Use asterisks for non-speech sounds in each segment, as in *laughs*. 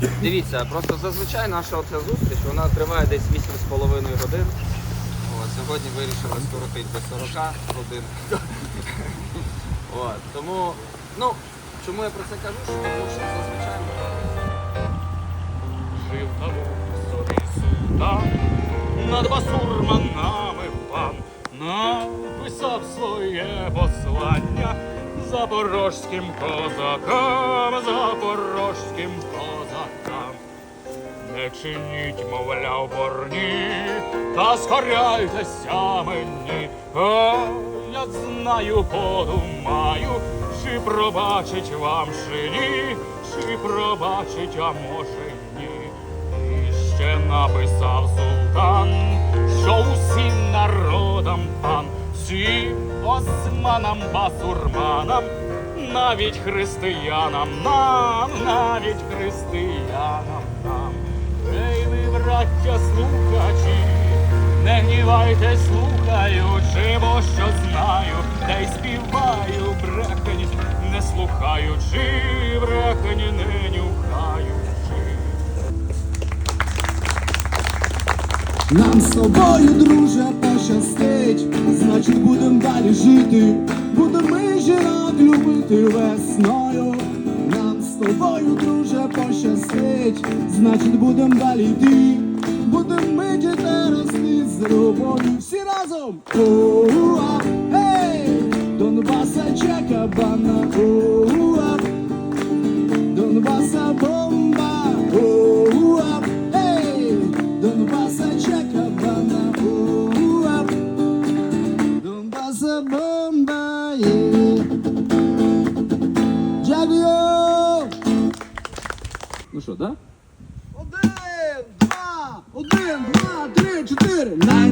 Дивіться, просто зазвичай наша оця зустріч вона триває десь 8,5 годин. От, сьогодні вирішили скоротити до 40 годин. *laughs* От, тому, ну, чому я про це кажу? Що Тому що зазвичай Жив там собі султан, над басурманами пан написав своє послання запорожським козакам, запорожським козакам. Не чиніть, мовляв, борні, та скоряйтеся мені. А я знаю, подумаю, чи пробачить вам чи ні, чи пробачить, а може ні. І ще написав султан, що усім народам пан, всім османам, басурманам, навіть християнам нам, навіть християнам нам. Ей ви, браття, слухачі, не гнівайте, слухаючи, бо що знаю, та й співаю брехані, не слухаючи, брехані, не нюхаючи. Нам з тобою, друже, пощастить, значить будем далі жити, будемо ми жінок любити весною. Нам з тобою, друже, пощастить, значить будем далі йти, будем ми та рости з любов'ю всі разом. Уа, ей, Донбаса Чекабана, уа, да? Один, два, один, два, три, чотири. Най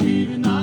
I'll you now.